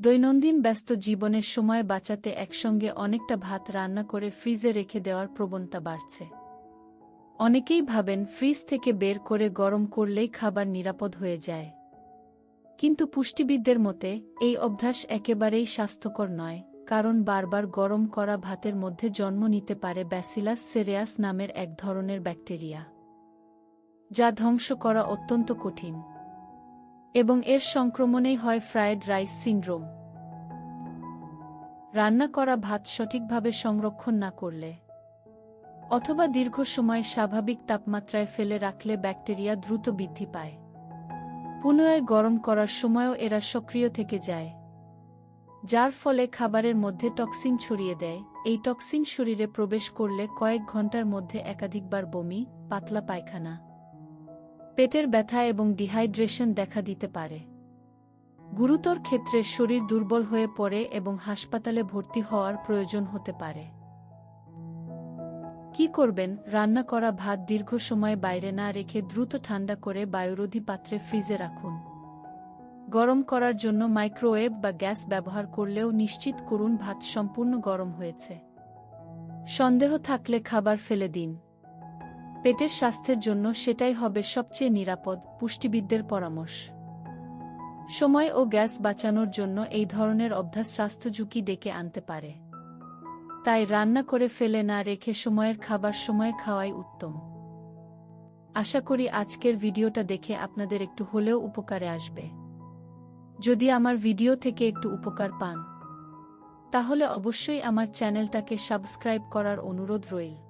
দৈনন্দিন ব্যস্ত জীবনের সময় বাঁচাতে একসঙ্গে অনেকটা ভাত রান্না করে ফ্রিজে রেখে দেওয়ার প্রবণতা বাড়ছে। অনেকেই ভাবেন ফ্রিজ থেকে বের করে গরম করলেই খাবার নিরাপদ হয়ে যায়। কিন্তু পুষ্টিবিদদের মতে, এই অভ্যাস একেবারেই স্বাস্থ্যকর নয়, কারণ বারবার গরম করা ভাতের মধ্যে জন্ম নিতে পারে ব্যাসিলাস সেরিয়াস নামের এক ধরনের ব্যাকটেরিয়া, যা ধ্বংস করা অত্যন্ত কঠিন। এবং এর সংক্রমণেই হয় ফ্রায়েড রাইস সিন্ড্রোম। রান্না করা ভাত সঠিকভাবে সংরক্ষণ না করলে অথবা দীর্ঘ সময় স্বাভাবিক তাপমাত্রায় ফেলে রাখলে ব্যাকটেরিয়া দ্রুত বৃদ্ধি পায়। পুনরায় গরম করার সময়ও এরা সক্রিয় থেকে যায়, যার ফলে খাবারের মধ্যে টক্সিন ছড়িয়ে দেয়। এই টক্সিন শরীরে প্রবেশ করলে কয়েক ঘণ্টার মধ্যে একাধিকবার বমি, পাতলা পায়খানা পেটের ব্যথা এবং ডিহাইড্রেশন দেখা দিতে পারে। গুরুতর ক্ষেত্রে শরীর দুর্বল হয়ে পড়ে এবং হাসপাতালে ভর্তি হওয়ার প্রয়োজন হতে পারে। কি করবেন? রান্না করা ভাত দীর্ঘ সময় বাইরে না রেখে দ্রুত ঠান্ডা করে বায়ুরোধী পাত্রে ফ্রিজে রাখুন। গরম করার জন্য মাইক্রোওয়েভ বা গ্যাস ব্যবহার করলেও নিশ্চিত করুন ভাত সম্পূর্ণ গরম হয়েছে। সন্দেহ থাকলে খাবার ফেলে দিন। পেটের স্বাস্থ্যের জন্য সেটাই হবে সবচেয়ে নিরাপদ, পুষ্টিবিদদের পরামর্শ। সময় ও গ্যাস বাঁচানোর জন্য এই ধরনের অভ্যাস স্বাস্থ্য ঝুঁকি ডেকে আনতে পারে। তাই রান্না করে ফেলে না রেখে সময়ের খাবার সময়ে খাওয়াই উত্তম। আশা করি আজকের ভিডিওটা দেখে আপনাদের একটু হলেও উপকারে আসবে। যদি আমার ভিডিও থেকে একটু উপকার পান, তাহলে অবশ্যই আমার চ্যানেলটাকে সাবস্ক্রাইব করার অনুরোধ রইল।